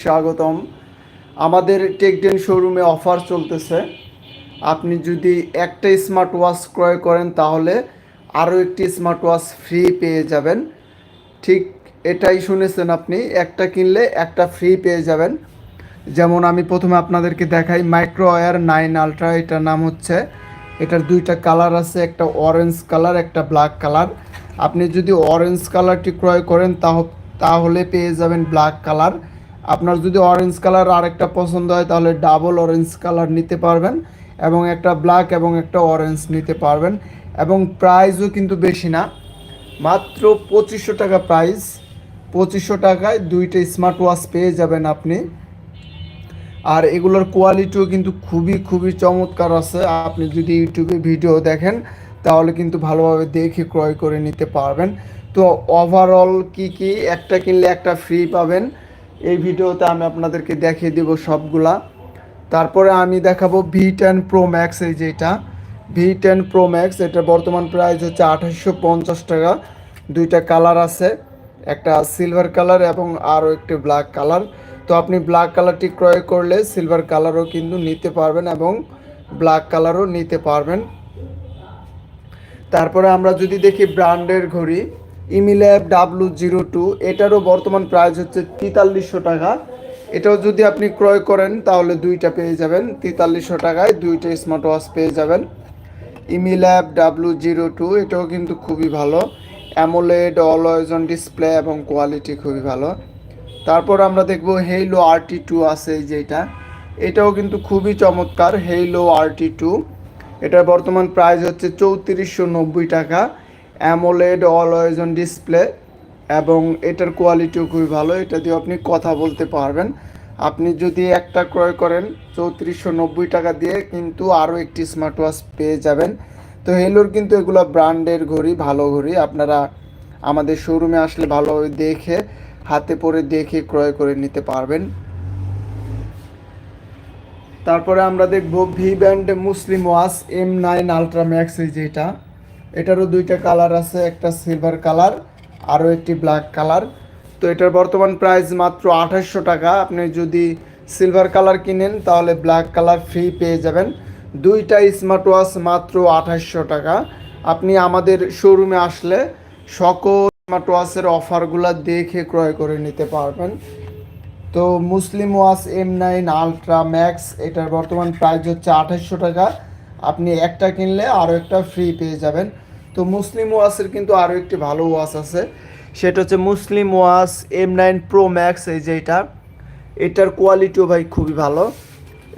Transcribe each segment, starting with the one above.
স্বাগতম। আমাদের টেকডেন শোরুমে অফার চলতেছে। আপনি যদি একটা স্মার্ট ওয়াচ ক্রয় করেন, তাহলে আরও একটি স্মার্ট ওয়াচ ফ্রি পেয়ে যাবেন। ঠিক এটাই শুনেছেন আপনি, একটা কিনলে একটা ফ্রি পেয়ে যাবেন। যেমন আমি প্রথমে আপনাদেরকে দেখাই মাইক্রো ওয়ার নাইন আলট্রা, এটার নাম হচ্ছে, এটার দুইটা কালার আছে, একটা অরেঞ্জ কালার, একটা ব্ল্যাক কালার। আপনি যদি অরেঞ্জ কালারটি ক্রয় করেন, তাহ- তাহলে পেয়ে যাবেন ব্ল্যাক কালার। আপনার যদি অরেঞ্জ কালার আরেকটা পছন্দ হয়, তাহলে ডাবল অরেঞ্জ কালার নিতে পারবেন এবং একটা ব্ল্যাক এবং একটা অরেঞ্জ নিতে পারবেন। এবং প্রাইসও কিন্তু বেশি না, মাত্র পঁচিশশো টাকা প্রাইস পঁচিশশো টাকায় দুইটা স্মার্ট ওয়াচ পেয়ে যাবেন আপনি। আর এগুলোর কোয়ালিটিও কিন্তু খুবই খুবই চমৎকার আছে। আপনি যদি ইউটিউবে ভিডিও দেখেন, তাহলে কিন্তু ভালোভাবে দেখে ক্রয় করে নিতে পারবেন। তো ওভারঅল কি কি? একটা কিনলে একটা ফ্রি পাবেন। এই ভিডিওতে আমি আপনাদেরকে দেখিয়ে দেব সবগুলা। তারপরে আমি দেখাবো ভি টেন প্রো ম্যাক্স এই যেটা ভি টেন প্রো ম্যাক্স এটা বর্তমান প্রাইস হচ্ছে আঠাশশো পঞ্চাশ টাকা। দুইটা কালার আছে, একটা সিলভার কালার এবং আরও একটি ব্ল্যাক কালার তো আপনি ব্ল্যাক কালারটি ক্রয় করলে সিলভার কালারও কিন্তু নিতে পারবেন এবং ব্ল্যাক কালারও নিতে পারবেন। তারপরে আমরা যদি দেখি ব্র্যান্ডের ঘড়ি ইমিল্যাব ডাব্লু জিরো টু এটারও বর্তমান প্রাইস হচ্ছে তেতাল্লিশশো টাকা। এটাও যদি আপনি ক্রয় করেন, তাহলে দুইটা পেয়ে যাবেন। তেতাল্লিশশো টাকায় দুইটা স্মার্ট ওয়াচ পেয়ে যাবেন। ইমিল্যাব ডাব্লু জিরো টু এটাও কিন্তু খুবই ভালো। অ্যামোলেড অলওয়েজ অন ডিসপ্লে এবং কোয়ালিটি খুবই ভালো। তারপর আমরা দেখব হেইলো আরটি টু আছে যেটা। এটাও কিন্তু খুবই চমৎকার হেইলো আরটি টু এটার বর্তমান প্রাইস হচ্ছে চৌত্রিশশো নব্বই টাকা। অ্যামোলেড অলওয়েজ অন ডিসপ্লে এবং এটার কোয়ালিটিও খুবই ভালো। এটা দিয়ে আপনি কথা বলতে পারবেন। আপনি যদি একটা ক্রয় করেন, চৌত্রিশশো নব্বই টাকা দিয়ে কিন্তু আরও একটি স্মার্ট ওয়াচ পেয়ে যাবেন। তো হেলোর কিন্তু এগুলো ব্র্যান্ডের ঘড়ি, ভালো ঘড়ি। আপনারা আমাদের শোরুমে আসলে ভালোভাবে দেখে, হাতে পরে দেখে ক্রয় করে নিতে পারবেন। তারপরে আমরা দেখব V band Muslim watch M nine ultra max এই যেটা এটারও দুইটা কালার আছে, একটা সিলভার কালার, আরও একটি ব্ল্যাক কালার। তো এটার বর্তমান প্রাইস মাত্র আঠাশশো টাকা। আপনি যদি সিলভার কালার কিনেন, তাহলে ব্ল্যাক কালার ফ্রি পেয়ে যাবেন। দুইটা স্মার্ট ওয়াচ মাত্র আঠাশশো টাকা। আপনি আমাদের শোরুমে আসলে সকল স্মার্ট ওয়াচের অফারগুলো দেখে ক্রয় করে নিতে পারবেন। তো Muslim watch M nine ultra max এটার বর্তমান প্রাইস হচ্ছে আঠাশশো টাকা। আপনি একটা কিনলে আরও একটা ফ্রি পেয়ে যাবেন। তো মুসলিম ওয়াচের কিন্তু আরও একটি ভালো ওয়াচ আছে। সেটা হচ্ছে Muslim watch M nine pro max এই যে এটা। এটার কোয়ালিটিও ভাই খুবই ভালো।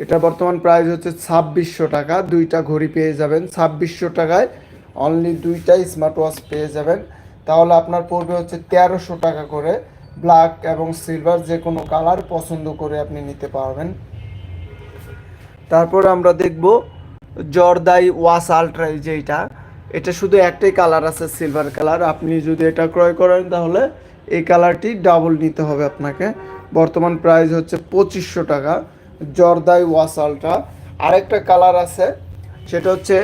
এটা বর্তমান প্রাইস হচ্ছে ছাব্বিশশো টাকা। দুইটা ঘড়ি পেয়ে যাবেন। ছাব্বিশশো টাকায় অনলি দুইটা স্মার্ট ওয়াচ পেয়ে যাবেন। তাহলে আপনার পড়বে হচ্ছে তেরোশো টাকা করে। ব্ল্যাক এবং সিলভার যে কোনো কালার পছন্দ করে আপনি নিতে পারবেন। তারপর আমরা দেখব জর্দাই ওয়াস আলট্রা এই যে এটা এটা শুধু একটাই কালার আছে, সিলভার কালার। আপনি যদি এটা ক্রয় করেন তাহলে এই কালারটি ডাবল নিতে হবে আপনাকে। বর্তমান প্রাইস হচ্ছে পঁচিশশো টাকা, জর্দাই ওয়াস আলট্রা। আরেকটা কালার আছে, সেটা হচ্ছে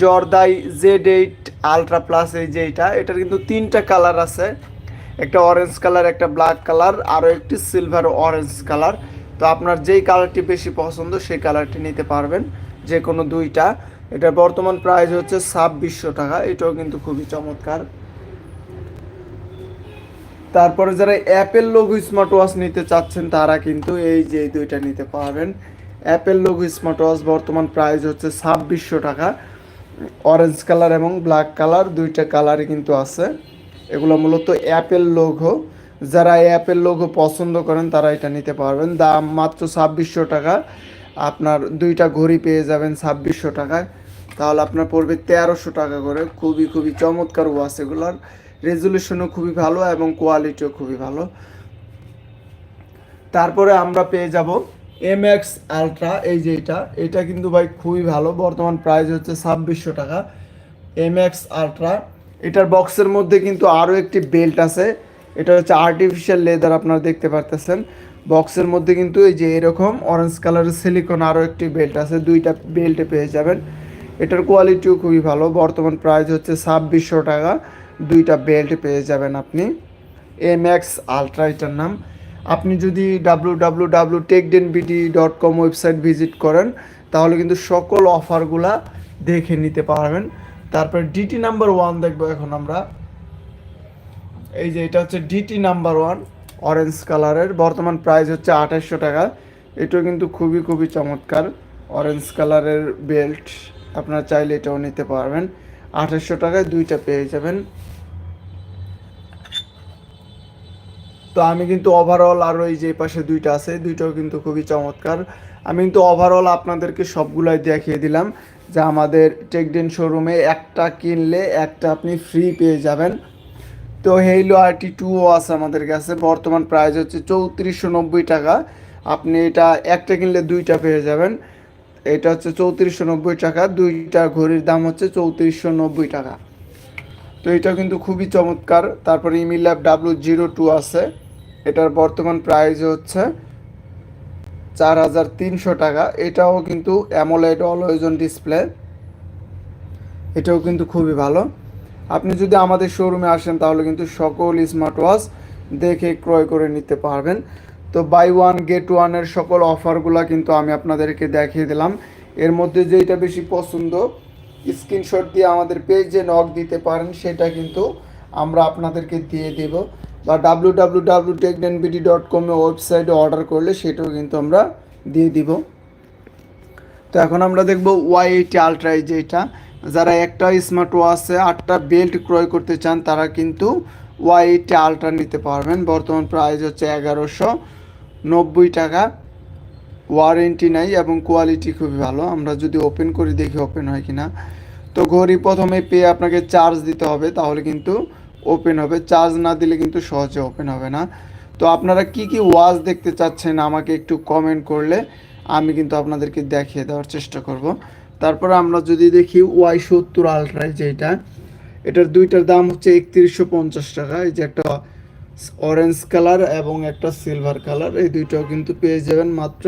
Zordai Z eight ultra plus এই যে এটা। এটার কিন্তু তিনটা কালার আছে, একটা অরেঞ্জ কালার, একটা ব্ল্যাক কালার, আরও একটি সিলভার অরেঞ্জ কালার। তো আপনার যেই কালারটি বেশি পছন্দ, সেই কালারটি নিতে পারবেন। যে কোনো দুইটা। এটা বর্তমান প্রাইস হচ্ছে ছাব্বিশশো টাকা। এটাও কিন্তু খুবই চমৎকার। তারপরে যারা অ্যাপেল লোগো স্মার্ট ওয়াচ নিতে চাচ্ছেন, তারা কিন্তু এই যে দুইটা নিতে পারবেন। অ্যাপেল লোগো স্মার্ট ওয়াচ বর্তমান প্রাইস হচ্ছে ছাব্বিশশো টাকা। অরেঞ্জ কালার এবং ব্ল্যাক কালার দুইটা কালারই কিন্তু আছে। এগুলো মূলত অ্যাপেল লোগো যারা অ্যাপেল লোগো পছন্দ করেন, তারা এটা নিতে পারবেন। দাম মাত্র ছাব্বিশশো টাকা। আপনার দুইটা ঘড়ি পেয়ে যাবেন ছাব্বিশশো টাকায়। তাহলে আপনার পড়বে তেরোশো টাকা করে। খুবই খুবই চমৎকার ওয়াচ এগুলোর। রেজুলেশনও খুবই ভালো এবং কোয়ালিটিও খুবই ভালো। তারপরে আমরা পেয়ে যাব এম এক্স আলট্রা এই যে এটা। এটা কিন্তু ভাই খুবই ভালো। বর্তমান প্রাইস হচ্ছে ছাব্বিশশো টাকা। এম এক্স আলট্রা এটার বক্সের মধ্যে কিন্তু আরও একটি বেল্ট আছে। এটা হচ্ছে আর্টিফিশিয়াল লেদার আপনারা দেখতে পারতেছেন। বক্সের মধ্যে কিন্তু এই যে এরকম অরেঞ্জ কালারের সিলিকন আরও একটি বেল্ট আছে, দুইটা বেল্টে পেয়ে যাবেন। এটার কোয়ালিটিও খুবই ভালো। বর্তমান প্রাইস হচ্ছে ছাব্বিশশো টাকা। দুইটা বেল্ট পেয়ে যাবেন আপনি। এম এক্স আলট্রা এটার নাম। আপনি যদি W W W TechDen BD dot com website visit করেন, তাহলে কিন্তু সকল অফারগুলা দেখে নিতে পারবেন। তারপর ডিটি নাম্বার ওয়ান দেখব এখন আমরা। এই যে এটা হচ্ছে ডিটি নাম্বার ওয়ান অরেঞ্জ কালারের বর্তমান প্রাইস হচ্ছে আঠাশশো টাকা। এটাও কিন্তু খুবই খুবই চমৎকার। অরেঞ্জ কালারের বেল্ট আপনারা চাইলে এটাও নিতে পারবেন। আঠাশশো টাকায় দুইটা পেয়ে যাবেন। তো আমি কিন্তু ওভারঅল আরও এই যে পাশে দুইটা আছে, দুইটাও কিন্তু খুবই চমৎকার। আমি কিন্তু ওভারঅল আপনাদেরকে সবগুলাই দেখিয়ে দিলাম। যে আমাদের টেকডেন শোরুমে একটা কিনলে একটা আপনি ফ্রি পেয়ে যাবেন। তো হেইলো আরটি টুও আছে আমাদের কাছে। বর্তমান প্রাইস হচ্ছে চৌত্রিশশো নব্বই টাকা। আপনি এটা একটা কিনলে দুইটা পেয়ে যাবেন। এটা হচ্ছে চৌত্রিশশো নব্বই টাকা। দুইটা ঘড়ির দাম হচ্ছে চৌত্রিশশো নব্বই টাকা। তো এটা কিন্তু খুবই চমৎকার। তারপরে ইমিল ইমিল্যাব ডাব্লু জিরো টু আছে। এটার বর্তমান প্রাইস হচ্ছে চার হাজার তিনশো টাকা। এটাও কিন্তু অ্যামোলেড অলওয়েজন ডিসপ্লে এটাও কিন্তু খুবই ভালো। আপনি যদি আমাদের শোরুমে আসেন, তাহলে কিন্তু সকল স্মার্ট ওয়াচ দেখে ক্রয় করে নিতে পারবেন। তো বাই ওয়ান গেট ওয়ানের সকল অফারগুলো কিন্তু আমি আপনাদেরকে দেখিয়ে দিলাম। এর মধ্যে যেটা বেশি পছন্দ স্ক্রিনশট দিয়ে আমাদের পেজে নক দিতে পারেন, সেটা কিন্তু আমরা আপনাদেরকে দিয়ে দেব। বা W W W TechDen BD dot কমে ওয়েবসাইটে অর্ডার করলে সেটাও কিন্তু আমরা দিয়ে দিব। তো এখন আমরা দেখব ওয়াই এইটি আলট্রা এই যে এটা। যারা একটা স্মার্ট ওয়াচে আটটা বেল্ট ক্রয় করতে চান, তারা কিন্তু ওয়াই আলট্রা নিতে পারবেন। বর্তমান প্রাইস হচ্ছে এগারোশো নব্বই টাকা। ওয়ারেন্টি নাই এবং কোয়ালিটি খুবই ভালো। আমরা যদি ওপেন করি, দেখি ওপেন হয় কিনা। তো ঘড়ি প্রথমে পেয়ে আপনাকে চার্জ দিতে হবে, তাহলে কিন্তু ওপেন হবে। চার্জ না দিলে কিন্তু সহজে ওপেন হবে না। তো আপনারা কি কি ওয়াচ দেখতে চাচ্ছেন, আমাকে একটু কমেন্ট করলে আমি কিন্তু আপনাদেরকে দেখিয়ে দেওয়ার চেষ্টা করব। তারপরে আমরা যদি দেখি ওয়াই সত্তর আলট্রাই যেটা এটার দুইটার দাম হচ্ছে একত্রিশশো পঞ্চাশ টাকা। এই যে একটা অরেঞ্জ কালার এবং একটা সিলভার কালার এই দুইটাও কিন্তু পেয়ে যাবেন মাত্র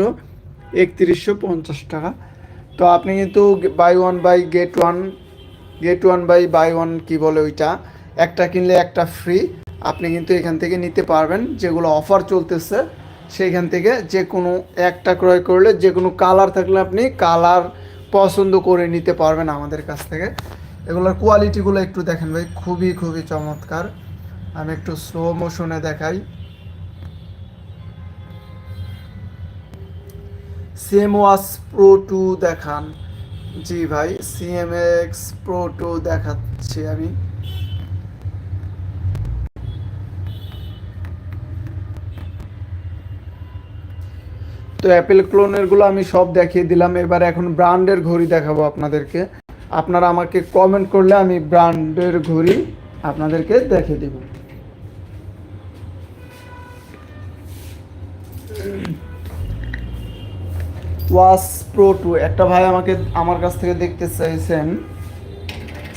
একত্রিশশো পঞ্চাশ টাকা। তো আপনি কিন্তু buy one buy get one get one buy buy one কী বলে ওইটা, একটা কিনলে একটা ফ্রি আপনি কিন্তু এখান থেকে নিতে পারবেন। যেগুলো অফার চলতেছে, সেইখান থেকে যে কোনো একটা ক্রয় করলে, যে কোনো কালার থাকলে আপনি কালার পছন্দ করে নিতে পারবেন আমাদের কাছ থেকে। এগুলোর কোয়ালিটিগুলো একটু দেখেন ভাই, খুবই খুবই চমৎকার। আমি একটু স্লো মোশনে দেখাই। সিএম ওয়াস প্রো টু দেখান। জি ভাই সিএমএক্স প্রো টু দেখাচ্ছি আমি। তো অ্যাপেল ক্লোনেরগুলো আমি সব দেখিয়ে দিলাম। এবার এখন ব্র্যান্ডের ঘড়ি দেখাবো আপনাদেরকে। আপনারা আমাকে কমেন্ট করলে আমি ব্র্যান্ডের ঘড়ি আপনাদেরকে দেখিয়ে দেব। ওয়াস প্রো টু একটা ভাই আমাকে, আমার কাছ থেকে দেখতে চাইছেন।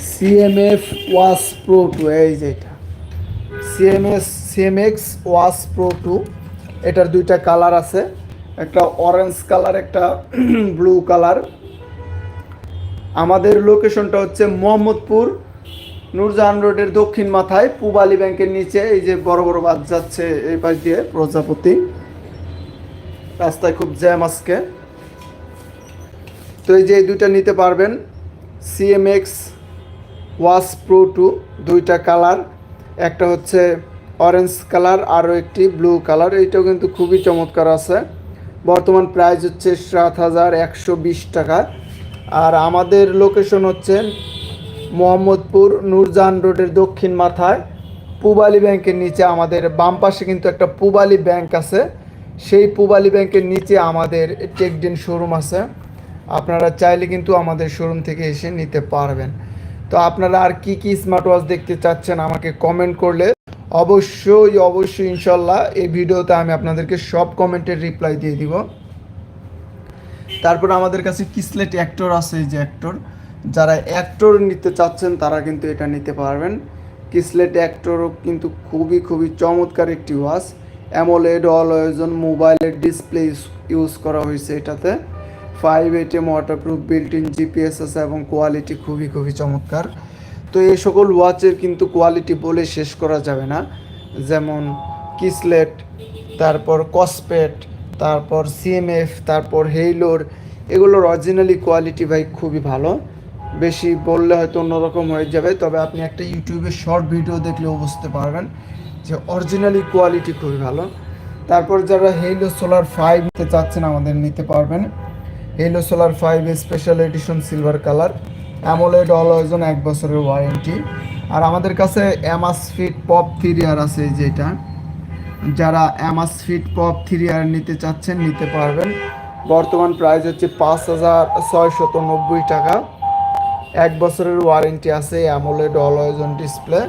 সিএমএফ ওয়াস প্রো টু এই যে এটা। CMF CMF watch pro two এটার দুইটা কালার আছে। একটা অরেঞ্জ কালার একটা ব্লু কালার আমাদের লোকেশনটা হচ্ছে মোহাম্মদপুর, নূরজাহান রোডের দক্ষিণ মাথায়, পুবালি ব্যাংকের নিচে। এই যে বড় বড় বাস যাচ্ছে এই পাশ দিয়ে প্রজাপতি। রাস্তায় খুব জ্যাম আজকে। তো এই যে এই দুইটা নিতে পারবেন। সিএমএক্স ওয়াশ প্রো টু দুইটা কালার একটা হচ্ছে অরেঞ্জ কালার আরও একটি ব্লু কালার এইটাও কিন্তু খুবই চমৎকার আছে। বর্তমান প্রাইস হচ্ছে সাত হাজার একশো বিশ টাকা। আর আমাদের লোকেশন হচ্ছে মোহাম্মদপুর নূরজাহান রোডের দক্ষিণ মাথায়। পুবালি ব্যাংকের নিচে আমাদের বাম পাশে কিন্তু একটা পুবালি ব্যাংক আছে। সেই পুবালি ব্যাংকের নিচে আমাদের টেকডিন শোরুম আছে। আপনারা চাইলে কিন্তু আমাদের শোরুম থেকে এসে নিতে পারবেন। তো আপনারা আর কি কি স্মার্ট ওয়াচ দেখতে চাচ্ছেন আমাকে কমেন্ট করলে অবশ্যই অবশ্যই, ইনশাল্লাহ। এই ভিডিওতে আমি আপনাদেরকে সব কমেন্টের রিপ্লাই দিয়ে দিব। তারপর আমাদের কাছে কিসলেট অ্যাক্টর আছে এই যে অ্যাক্টর যারা অ্যাক্টর নিতে চাচ্ছেন, তারা কিন্তু এটা নিতে পারবেন। কিসলেট অ্যাক্টরও কিন্তু খুবই খুবই চমৎকার একটি ওয়াচ। অ্যামোলেড অল ওয়েজন মোবাইলের ডিসপ্লে ইউজ করা হয়েছে এটাতে। ফাইভ এইটে ওয়াটারপ্রুফ বিল্ট ইন জিপিএস আছে এবং কোয়ালিটি খুবই খুবই চমৎকার। তো এই সকল ওয়াচের কিন্তু কোয়ালিটি বলে শেষ করা যাবে না। যেমন কিসলেট তারপর কসপেট তারপর সিএমএফ তারপর হেইলোর এগুলোর অরিজিনালি কোয়ালিটি ভাই খুবই ভালো। বেশি বললে হয়তো অন্যরকম হয়ে যাবে, তবে আপনি একটা ইউটিউবে শর্ট ভিডিও দেখলেও বুঝতে পারবেন যে অরিজিনালি কোয়ালিটি খুবই ভালো। তারপর যারা হেইলো সোলার ফাইভ নিতে চাচ্ছেন, আমাদের নিতে পারবেন। Haylou solar five special edition silver colour AMOLED always on এক বছরের ওয়ারেন্টি আর আমাদের কাছে Amazfit pop three R আছে যেটা। যারা Amazfit pop three R নিতে চাচ্ছেন, নিতে পারবেন। বর্তমান প্রাইস হচ্ছে পাঁচ হাজার ছয়শত নব্বই টাকা। এক বছরের ওয়ারেন্টি আছে, অ্যামোলেড অলওয়েজন ডিসপ্লে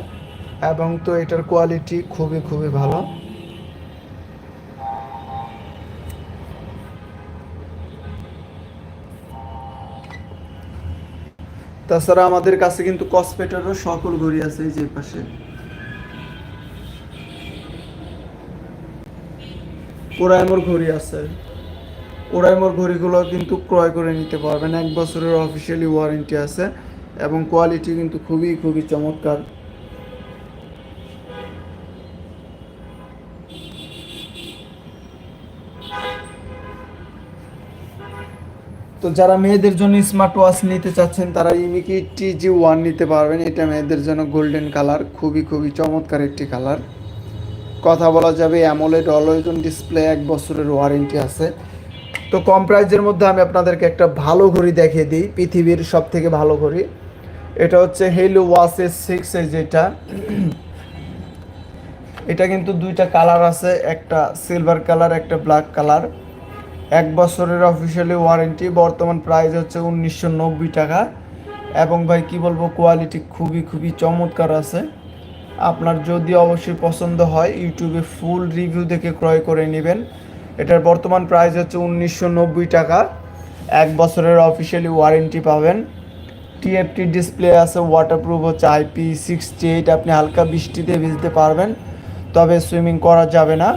এবং তো এটার কোয়ালিটি খুবই খুবই ভালো। তাছাড়া আমাদের কাছে কিন্তু কসপেটারও সকল ঘড়ি আছে এই যে পাশে। ওরাইমোর ঘড়ি আছে। ওরাইমোর ঘড়িগুলো কিন্তু ক্রয় করে নিতে পারবেন। এক বছরের অফিসিয়ালি ওয়ারেন্টি আছে এবং কোয়ালিটি কিন্তু খুবই খুবই চমৎকার। তো যারা মেয়েদের জন্য স্মার্ট ওয়াচ নিতে চাচ্ছেন, তারা ইমিকি টিজি ওয়ান নিতে পারবেন। এটা মেয়েদের জন্য গোল্ডেন কালার খুবই খুবই চমৎকার একটি কালার কথা বলা যাবে অ্যামোলেড অলওয়েজন ডিসপ্লে এক বছরের ওয়ারেন্টি আছে। তো কম প্রাইজের মধ্যে আমি আপনাদেরকে একটা ভালো ঘড়ি দেখিয়ে দিই, পৃথিবীর সব থেকে ভালো ঘড়ি। এটা হচ্ছে হেলো ওয়াচ এস সিক্স যেটা। এটা কিন্তু দুইটা কালার আছে, একটা সিলভার কালার একটা ব্ল্যাক কালার এক বছরের অফিসিয়ালি ওয়ারেন্টি বর্তমান প্রাইস হচ্ছে উনিশশো নব্বই টাকা। এবং ভাই, কি বলব কোয়ালিটি খুবই খুবই চমৎকার আছে। আপনার যদি অবশ্যই পছন্দ হয় ইউটিউবে ফুল রিভিউ দেখে ক্রয় করে নেবেন। এটার বর্তমান প্রাইস হচ্ছে উনিশশো নব্বই টাকা। এক বছরের অফিসিয়ালি ওয়ারেন্টি পাবেন। টিএফটি ডিসপ্লে আছে ওয়াটারপ্রুফ হচ্ছে আইপি সিক্সটি এইট আপনি হালকা বৃষ্টিতে ভিজতে পারবেন। তবে সুইমিং করা যাবে না।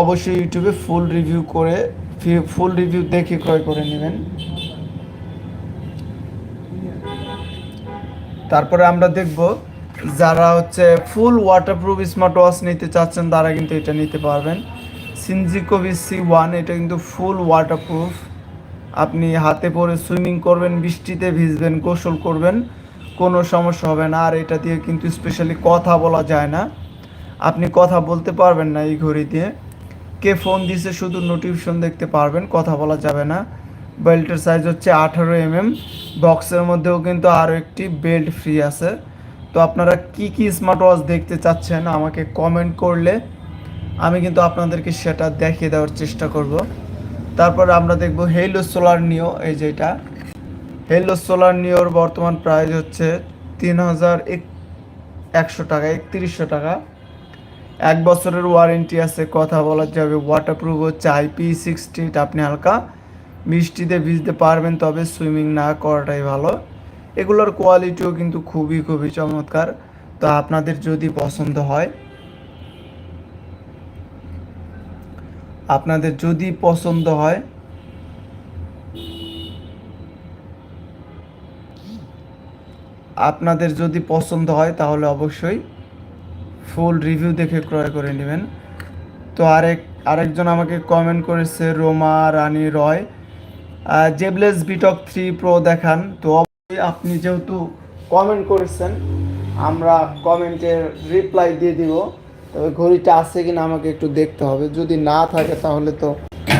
অবশ্যই ইউটিউবে ফুল রিভিউ করে ফুল রিভিউ দেখে ক্রয় করে নেবেন। তারপরে আমরা দেখব যারা হচ্ছে ফুল ওয়াটারপ্রুফ স্মার্ট ওয়াচ নিতে চাচ্ছেন, তারা কিন্তু এটা নিতে পারবেন। সিনজিকোভি সি ওয়ান এটা কিন্তু ফুল ওয়াটারপ্রুফ আপনি হাতে পরে সুইমিং করবেন, বৃষ্টিতে ভিজবেন, গোসল করবেন, কোনো সমস্যা হবে না। আর এটা দিয়ে কিন্তু স্পেশালি কথা বলা যায় না। আপনি কথা বলতে পারবেন না এই ঘড়ি দিয়ে। কে ফোন দিছে শুধু নোটিফিকেশন দেখতে পারবেন, কথা বলা যাবে না। বেল্টের সাইজ হচ্ছে আঠারো এমএম বক্সের মধ্যেও কিন্তু আরও একটি বেল্ট ফ্রি আছে। তো আপনারা কি কি স্মার্ট ওয়াচ দেখতে চাচ্ছেন আমাকে কমেন্ট করলে আমি কিন্তু আপনাদেরকে সেটা দেখিয়ে দেওয়ার চেষ্টা করব। তারপর আমরা দেখব হেলো সোলার নিও এই যেটা হেলো সোলার নিওর বর্তমান প্রাইস হচ্ছে তিন হাজার এক একশো টাকা, একত্রিশশো টাকা। এক বছরের ওয়ারেন্টি আছে, কথা বলা যাবে। ওয়াটারপ্রুফ হচ্ছে আইপি সিক্সটি আপনি হালকা মিষ্টিতে ভিজতে পারবেন, তবে সুইমিং না করাটাই ভালো। এগুলোর কোয়ালিটিও কিন্তু খুবই খুবই চমৎকার। তো আপনাদের যদি পছন্দ হয়, আপনাদের যদি পছন্দ হয়, আপনাদের যদি পছন্দ হয়, তাহলে অবশ্যই ফুল রিভিউ দেখে ক্রয় করে নেবেন। তো আরেক, আরেকজন আমাকে কমেন্ট করেছে, Roma Rani Roy. Zeblaze Btalk three pro দেখান। তো অবশ্যই আপনি যেহেতু কমেন্ট করেছেন, আমরা কমেন্টের রিপ্লাই দিয়ে দিব। তবে ঘড়িটা আছে কিনা আমাকে একটু দেখতে হবে। যদি না থাকে তাহলে তো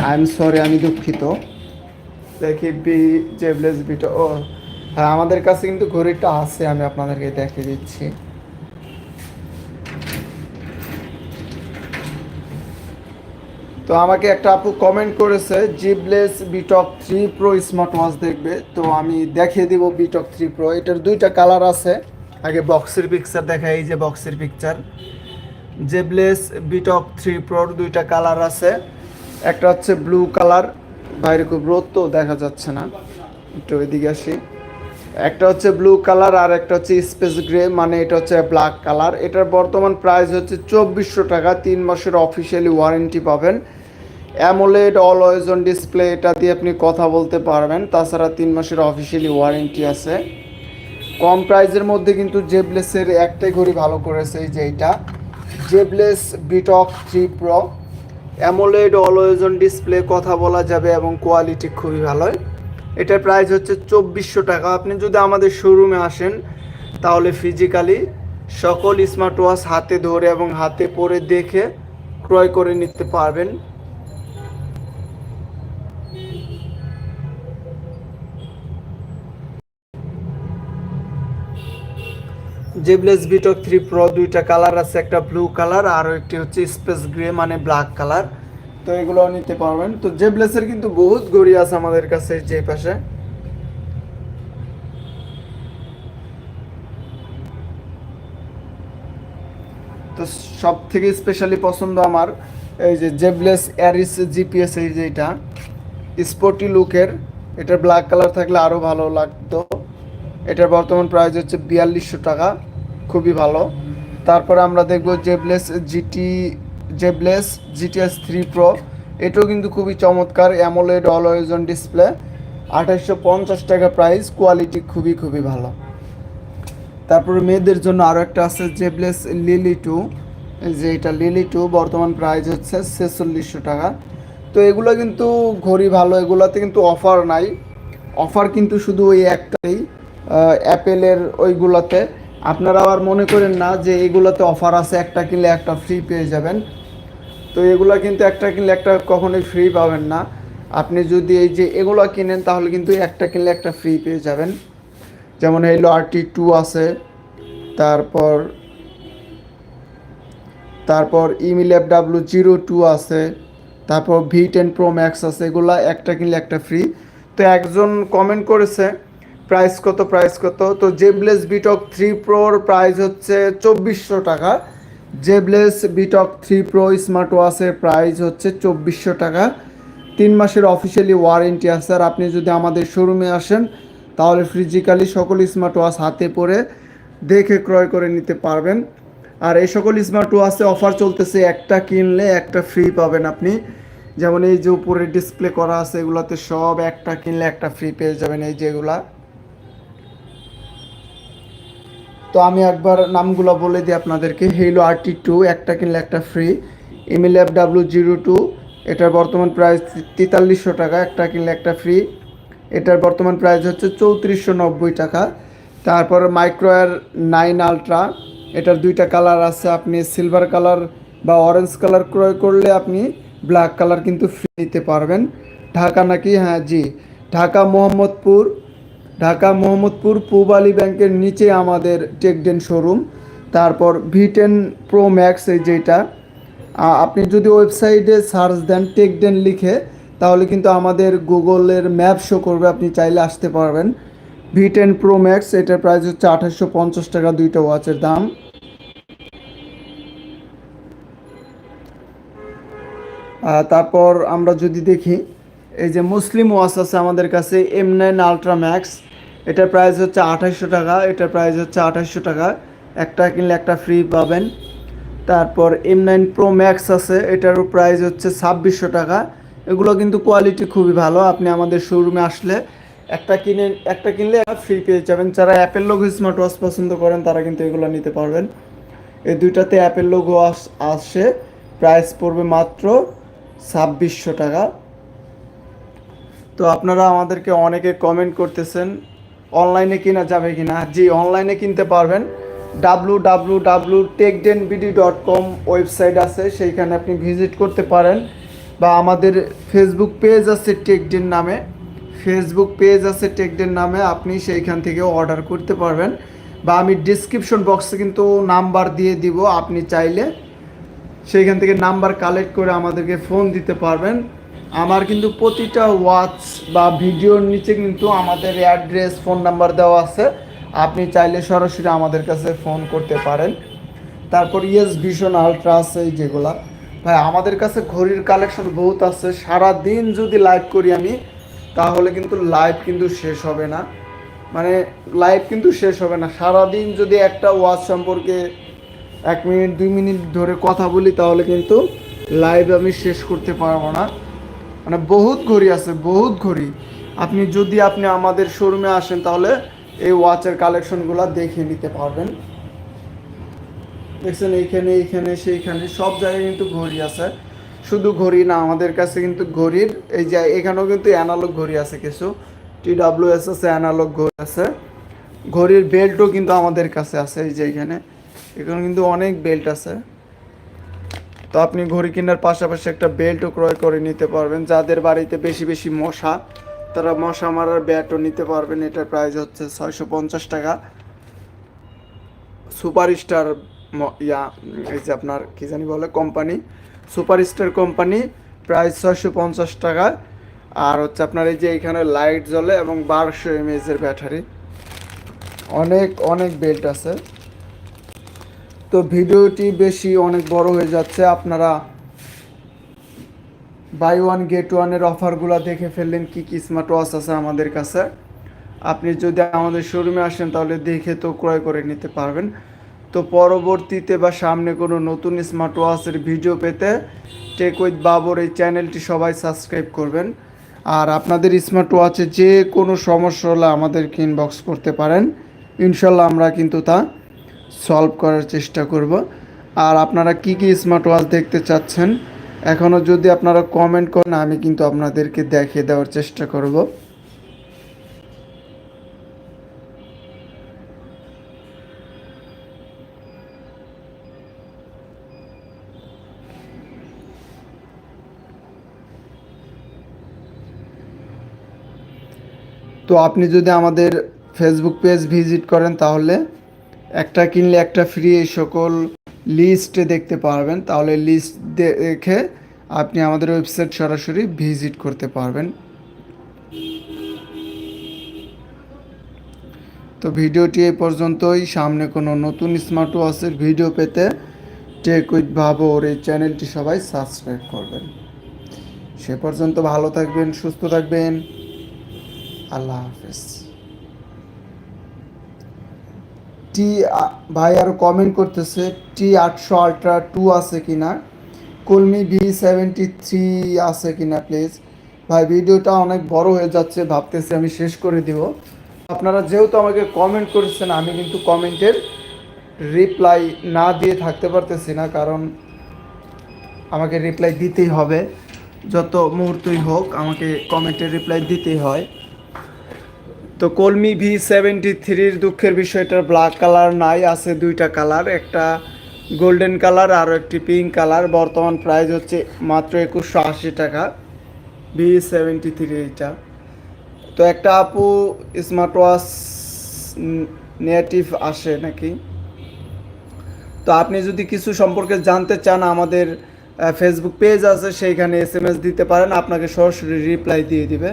আই এম সরি আমি দুঃখিত। দেখি বি জেবলেস বিটক ও হ্যাঁ আমাদের কাছে কিন্তু ঘড়িটা আছে, আমি আপনাদেরকে দেখে দিচ্ছি। আমাকে একটা আপু কমেন্ট করেছে Zeblaze Btalk three pro smart watch দেখবে। তো আমি দেখিয়ে দিব বিটক থ্রি প্রো এটার দুইটা কালার আছে। আগে বক্সের পিকচার দেখা এই যে বক্সের পিকচার জেবলেস বিটক থ্রি প্রোর দুইটা কালার আছে। একটা হচ্ছে ব্লু কালার বাইরে খুব রোদ তো, দেখা যাচ্ছে না। একটু এদিকে আসি। একটা হচ্ছে ব্লু কালার আর একটা হচ্ছে স্পেস গ্রে মানে এটা হচ্ছে ব্ল্যাক কালার এটার বর্তমান প্রাইস হচ্ছে চব্বিশশো টাকা। তিন মাসের অফিসিয়ালি ওয়ারেন্টি পাবেন। অ্যামোলেড, অল ওয়েজন ডিসপ্লে, এটা দিয়ে আপনি কথা বলতে পারবেন। তাছাড়া তিন মাসের অফিসিয়ালি ওয়ারেন্টি আছে। কম প্রাইসের মধ্যে কিন্তু জেবলেসের একটাই ঘড়ি ভালো করেছে এই যে এইটা। Zeblaze Btalk three pro AMOLED, always on display, কথা বলা যাবে এবং কোয়ালিটি খুবই ভালো। এটার প্রাইস হচ্ছে চব্বিশশো টাকা। আপনি যদি আমাদের শোরুমে আসেন, তাহলে ফিজিক্যালি সকল স্মার্ট ওয়াচ হাতে ধরে এবং হাতে পরে দেখে ক্রয় করে নিতে পারবেন। জেবলেস বিটক থ্রি প্রো দুইটা কালার আছে, একটা ব্লু কালার আর একটি হচ্ছে স্পেস গ্রে মানে ব্ল্যাক কালার তো এগুলো নিতে পারবেন। তো জেবলেসের কিন্তু বহুত ঘড়ি আছে আমাদের কাছে যে পাশে। তো সব থেকে স্পেশালি পছন্দ আমার এই যে জেবলেস অ্যারিস জিপিএস এই যে এটা। স্পোর্টি লুকের এটার ব্ল্যাক কালার থাকলে আরও ভালো লাগতো। এটার বর্তমান প্রাইস হচ্ছে বিয়াল্লিশশো টাকা। খুবই ভালো। তারপরে আমরা দেখব Zeblaze GT Zeblaze GTS three pro এটাও কিন্তু খুবই চমৎকার অ্যামোলেড অলওয়েজন ডিসপ্লে আঠাশশো পঞ্চাশ টাকা প্রাইস কোয়ালিটি খুবই খুবই ভালো। তারপরে মেয়েদের জন্য আরও একটা আছে জেবলেস লিলি টু যে এটা লিলি টু বর্তমান প্রাইস হচ্ছে ছেচল্লিশশো টাকা। তো এগুলো কিন্তু ঘড়ি ভালো, এগুলোতে কিন্তু অফার নাই। অফার কিন্তু শুধু ওই একটাই অ্যাপেলের ওইগুলোতে। আপনারা আবার মনে করেন না যে এগুলোতে অফার আছে, একটা কিনলে একটা ফ্রি পেয়ে যাবেন। তো এগুলো কিন্তু একটা কিনলে একটা কখনোই ফ্রি পাবেন না। আপনি যদি এই যে এগুলো কিনেন, তাহলে কিন্তু একটা কিনলে একটা ফ্রি পেয়ে যাবেন। যেমন হলো আর টি টু আছে, তারপর তারপর Imil F W zero two আছে, তারপর ভি টেন প্রো ম্যাক্স আছে, এগুলো একটা কিনলে একটা ফ্রি তো একজন কমেন্ট করেছে প্রাইস কত প্রাইস কত? তো জেবলেস বিটক থ্রি প্রোর প্রাইস হচ্ছে চব্বিশশো টাকা। Zeblaze Btalk three pro smart ওয়াচের price হচ্ছে চব্বিশশো টাকা। তিন মাসের অফিসিয়ালি ওয়ারেন্টি আছে। আর আপনি যদি আমাদের শোরুমে আসেন, তাহলে ফিজিক্যালি সকল স্মার্ট ওয়াচ হাতে পরে দেখে ক্রয় করে নিতে পারবেন। আর এই সকল স্মার্ট ওয়াচে অফার চলতেছে একটা কিনলে একটা ফ্রি পাবেন আপনি। যেমন এই যে উপরে ডিসপ্লে করা আছে, এগুলোতে সব একটা কিনলে একটা ফ্রি পেয়ে যাবেন এই যেগুলা। তো আমি একবার নামগুলো বলে দিই আপনাদেরকে। হেলো আরটি টু একটা কিনলে একটা free Imil F W zero two এটার বর্তমান প্রাইস তেতাল্লিশশো টাকা, একটা কিনলে একটা ফ্রি এটার বর্তমান প্রাইস হচ্ছে চৌত্রিশশো নব্বই টাকা। তারপর মাইক্রোয়ার নাইন আলট্রা এটার দুইটা কালার আছে। আপনি সিলভার কালার বা অরেঞ্জ কালার ক্রয় করলে আপনি ব্ল্যাক কালার কিন্তু ফ্রি নিতে পারবেন। ঢাকা নাকি? হ্যাঁ জি। ঢাকা মোহাম্মদপুর ঢাকা মোহাম্মদপুর পূব আলী ব্যাংকের নিচে আমাদের টেকডেন শোরুম। তারপর ভি টেন প্রো ম্যাক্স এই যেটা। আপনি যদি ওয়েবসাইটে সার্চ দেন টেকডেন লিখে, তাহলে কিন্তু আমাদের গুগলের ম্যাপ শো করবে, আপনি চাইলে আসতে পারবেন। ভি টেন প্রো ম্যাক্স, এটার প্রাইস হচ্ছে আঠাশশো পঞ্চাশ টাকা, দুইটা ওয়াচের দাম। তারপর আমরা যদি দেখি এই যে মুসলিম ওয়াচ আছে আমাদের কাছে এম নাইন আলট্রা ম্যাক্স এটার প্রাইস হচ্ছে আঠাশশো টাকা, এটার প্রাইস হচ্ছে আঠাশশো টাকা। একটা কিনলে একটা ফ্রি পাবেন। তারপর এম নাইন প্রো ম্যাক্স আছে, এটারও প্রাইস হচ্ছে ছাব্বিশশো টাকা। এগুলো কিন্তু কোয়ালিটি খুবই ভালো, আপনি আমাদের শোরুমে আসলে একটা কিনে, একটা কিনলে ফ্রি পেয়ে যাবেন। যারা অ্যাপেল লোগো স্মার্ট ওয়াচ পছন্দ করেন, তারা কিন্তু এগুলো নিতে পারবেন। এই দুইটাতে অ্যাপেল লোগো আসে প্রাইস পড়বে মাত্র ছাব্বিশশো টাকা। তো আপনারা আমাদেরকে অনেকে কমেন্ট করতেছেন অনলাইনে কিনা যাবে কিনা। জি অনলাইনে কিনতে পারবেন। W W W TechDen BD dot com website আছে, সেইখানে আপনি ভিজিট করতে পারেন। বা আমাদের ফেসবুক পেজ আছে টেকডেন নামে। ফেসবুক পেজ আছে টেকডেন নামে, আপনি সেইখান থেকে অর্ডার করতে পারবেন। বা আমি ডিসক্রিপশন বক্সে কিন্তু নাম্বার দিয়ে দিব। আপনি চাইলে সেইখান থেকে নাম্বার কালেক্ট করে আমাদেরকে ফোন দিতে পারবেন। আমার কিন্তু প্রতিটা ওয়াচ বা ভিডিওর নিচে কিন্তু আমাদের অ্যাড্রেস ফোন নাম্বার দেওয়া আছে। আপনি চাইলে সরাসরি আমাদের কাছে ফোন করতে পারেন। তারপর ইয়েস ভিশন আলট্রা আছে এই যেগুলা। ভাই, আমাদের কাছে ঘড়ির কালেকশন বহুত আছে। সারা দিন যদি লাইভ করি আমি, তাহলে কিন্তু লাইভ কিন্তু শেষ হবে না। মানে লাইভ কিন্তু শেষ হবে না। সারা দিন যদি একটা ওয়াচ সম্পর্কে এক মিনিট, দুই মিনিট ধরে কথা বলি, তাহলে কিন্তু লাইভ আমি শেষ করতে পারব না। মানে বহুত ঘড়ি আছে, বহুত ঘড়ি। আপনি যদি আপনি আমাদের শোরুমে আসেন, তাহলে এই ওয়াচের কালেকশনগুলো দেখে নিতে পারবেন। দেখছেন, এইখানে এইখানে, সেইখানে, সব জায়গায় কিন্তু ঘড়ি আছে। শুধু ঘড়ি না, আমাদের কাছে কিন্তু ঘড়ির, এই যে এখানেও কিন্তু অ্যানালগ ঘড়ি আছে কিছু। টি ডাব্লিউ এস আছে অ্যানালগ ঘড়ি আছে। ঘড়ির বেল্টও কিন্তু আমাদের কাছে আছে, এই যে এখানে। এখানে কিন্তু অনেক বেল্ট আছে। তো আপনি ঘড়ি কেনার পাশাপাশি একটা বেল্টও ক্রয় করে নিতে পারবেন। যাদের বাড়িতে বেশি বেশি মশা, তারা মশা মারার ব্যাটও নিতে পারবেন। এটার প্রাইস হচ্ছে ছয়শো পঞ্চাশ টাকা। সুপার স্টার ইয়া, এই যে আপনার কি জানি বলে, company. Super star company price ছয়শো পঞ্চাশ টাকা। আর হচ্ছে আপনার এই যে এখানে লাইট জ্বলে এবং বারোশো এমএজের ব্যাটারি অনেক অনেক বেল্ট আছে। তো ভিডিওটি বেশি অনেক বড় হয়ে যাচ্ছে, আপনারা বাই ওয়ান গেট ওয়ানের অফারগুলো দেখে ফেললেন কি কি স্মার্ট ওয়াচ আছে আমাদের কাছে। আপনি যদি আমাদের শোরুমে আসেন তাহলে দেখে তো ক্রয় করে নিতে পারবেন। তো পরবর্তীতে বা সামনে কোনো নতুন স্মার্ট ওয়াচের ভিডিও পেতে টেক উইথ বাবর এই চ্যানেলটি সবাই সাবস্ক্রাইব করবেন। আর আপনাদের স্মার্ট ওয়াচে যে কোনো সমস্যা হলে আমাদেরকে ইনবক্স করতে পারেন। ইনশাল্লাহ আমরা কিন্তু তা সলভ করার চেষ্টা করব। আর আপনারা কি কি স্মার্ট ওয়াচ দেখতে চাচ্ছেন এখনও যদি আপনারা কমেন্ট করেন, আমি কিন্তু আপনাদেরকে দেখিয়ে দেওয়ার চেষ্টা করব। তো আপনি যদি আমাদের ফেসবুক পেজ ভিজিট করেন তাহলে একটা কিনলে একটা ফ্রি এই সকল লিস্টে দেখতে পারবেন। তাহলে লিস্ট দেখে আপনি আমাদের ওয়েবসাইট সরাসরি ভিজিট করতে পারবেন। তো ভিডিওটি এ পর্যন্তই। সামনে কোনো নতুন স্মার্ট ওয়াচের ভিডিও পেতে টেক উইথ ভাবোর এই চ্যানেলটি সবাই সাবস্ক্রাইব করবেন। সে পর্যন্ত ভালো থাকবেন, সুস্থ থাকবেন। আল্লাহ হাফেজ। টি ভাই আরও কমেন্ট করতেছে, টি আটশো আলট্রা টু আছে কি না কলমি ভি সেভেন্টি থ্রি আছে কি না প্লিজ ভাই, ভিডিওটা অনেক বড় হয়ে যাচ্ছে, ভাবতেছি আমি শেষ করে দিব। আপনারা যেহেতু আমাকে কমেন্ট করেছেন, আমি কিন্তু কমেন্টের রিপ্লাই না দিয়ে থাকতে পারতেছি না, কারণ আমাকে রিপ্লাই দিতেই হবে। যত মুহূর্তই হোক, আমাকে কমেন্টের রিপ্লাই দিতেই হয়। তো কলমি ভি সেভেন্টি থ্রির দুঃখের বিষয়টার ব্ল্যাক কালার নাই, আছে দুইটা কালার একটা গোল্ডেন কালার আর একটি পিঙ্ক কালার বর্তমান প্রাইস হচ্ছে মাত্র একুশশো আশি টাকা ভি সেভেন্টি থ্রি এইটা। তো একটা আপু স্মার্ট ওয়াচ নেটিভ আসে নাকি? তো আপনি যদি কিছু সম্পর্কে জানতে চান, আমাদের ফেসবুক পেজ আছে, সেইখানে এস দিতে পারেন, আপনাকে সরাসরি রিপ্লাই দিয়ে দিবে।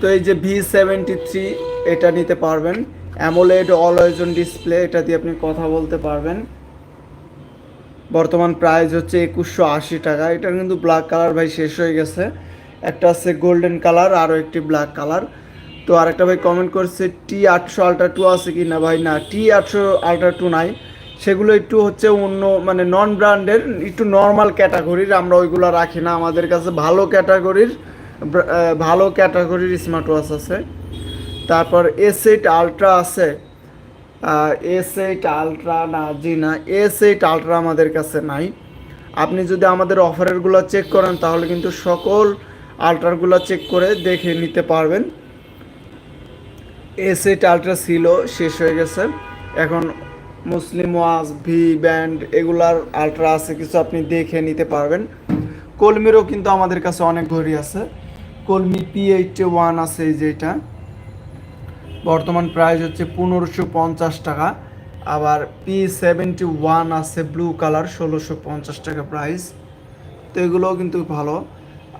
তো এই যে ভি সেভেন্টি থ্রি এটা নিতে পারবেন। অ্যামোলেড অলওয়েজ অন ডিসপ্লে এটা দিয়ে আপনি কথা বলতে পারবেন। বর্তমান প্রাইস হচ্ছে একুশশো আশি টাকা। এটা কিন্তু ব্ল্যাক কালার ভাই শেষ হয়ে গেছে। একটা আছে গোল্ডেন কালার আরও একটি ব্ল্যাক কালার তো আরেকটা ভাই কমেন্ট করছে টি আটশো আলট্রা টু আছে কি না ভাই? না টি আটশো আলট্রা টু নাই। সেগুলো একটু হচ্ছে অন্য মানে নন ব্র্যান্ডের একটু নর্মাল ক্যাটাগরির আমরা ওইগুলো রাখি না। আমাদের কাছে ভালো ক্যাটাগরির ভালো ক্যাটাগরির স্মার্ট ওয়াচ আছে। তারপর এস এইট আলট্রা আছে। এস এইট আলট্রা না, জি না, এস এইট আলট্রা আমাদের কাছে নাই। আপনি যদি আমাদের অফারেরগুলো চেক করেন, তাহলে কিন্তু সকল আলট্রারগুলো চেক করে দেখে নিতে পারবেন। এস এইট আলট্রা ছিল, শেষ হয়ে গেছে। এখন মুসলিম ওয়াজ ভি ব্যান্ড এগুলার আলট্রা আছে, কিছু আপনি দেখে নিতে পারবেন। কলমিরও কিন্তু আমাদের কাছে অনেক ঘড়ি আছে। কলমি পি এইটে ওয়ান আছে যেটা বর্তমান প্রাইস হচ্ছে পনেরোশো পঞ্চাশ টাকা। আবার পি সেভেন্টি ওয়ান আছে ব্লু কালার ষোলোশো পঞ্চাশ টাকা প্রাইস তো এগুলোও কিন্তু ভালো।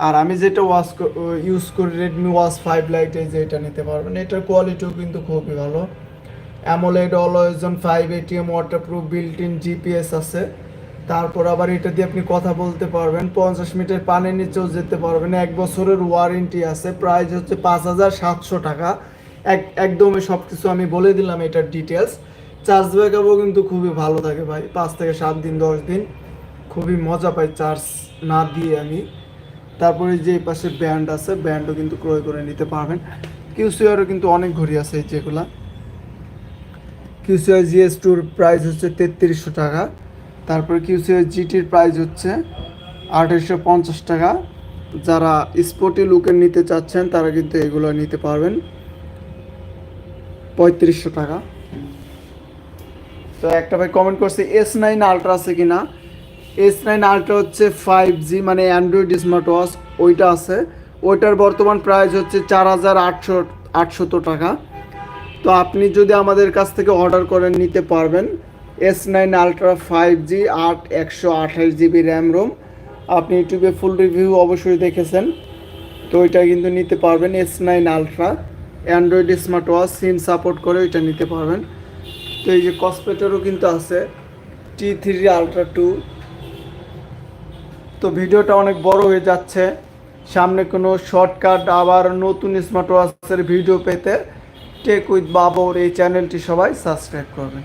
আর আমি যেটা ওয়াশ ইউজ করি রেডমি ওয়াশ ফাইভ লাইট এই যে এটা নিতে পারবেন। এটার কোয়ালিটিও কিন্তু খুবই ভালো। AMOLED always on five ATM waterproof built in GPS আছে। তারপর আবার এটা দিয়ে আপনি কথা বলতে পারবেন। পঞ্চাশ মিটার পানির নিচেও যেতে পারবেন। এক বছরের ওয়ারেন্টি আছে। প্রাইস হচ্ছে পাঁচ হাজার সাতশো টাকা। এক, একদমই সব কিছু আমি বলে দিলাম এটার ডিটেলস চার্জ ব্যাকআপও কিন্তু খুবই ভালো থাকে ভাই। পাঁচ থেকে সাত দিন, দশ দিন। খুবই মজা পাই চার্জ না দিয়ে আমি। তারপরে যে পাশে ব্যান্ড আছে ব্যান্ডও কিন্তু ক্রয় করে নিতে পারবেন। কিউসিআরও কিন্তু অনেক ঘড়ি আছে যেগুলা। কিউসিআর জিএস টুর প্রাইস হচ্ছে তেত্রিশশো টাকা। তারপরে কিউসিএস জিটির প্রাইস হচ্ছে আঠাশশো পঞ্চাশ টাকা। যারা স্পোর্টি লুকের নিতে চাচ্ছেন, তারা কিন্তু এগুলো নিতে পারবেন পঁয়ত্রিশশো টাকা। তো একটা ভাই কমেন্ট করছে এস নাইন আলট্রা আছে কি না এস নাইন আলট্রা হচ্ছে ফাইভ জি মানে অ্যান্ড্রয়েড স্মার্ট ওয়াচ ওইটা আছে। ওইটার বর্তমান প্রাইস হচ্ছে চার হাজার আটশো আটশত টাকা। তো আপনি যদি আমাদের কাছ থেকে অর্ডার করে নিতে পারবেন। S nine ultra five G আট একশো আঠাশ জিবি র্যাম রোম আপনি ইউটিউবে ফুল রিভিউ অবশ্যই দেখেছেন। তো ওইটা কিন্তু নিতে পারবেন S nine ultra android smart watch SIM support করে ওইটা নিতে পারবেন। তো এই যে কসপেটারও কিন্তু আছে টি থ্রি আলট্রা টু তো ভিডিওটা অনেক বড় হয়ে যাচ্ছে। সামনে কোনো শর্টকাট আবার নতুন স্মার্ট ওয়াচের ভিডিও পেতে। টেক উইথ বাবর এই চ্যানেলটি সবাই সাবস্ক্রাইব করবেন।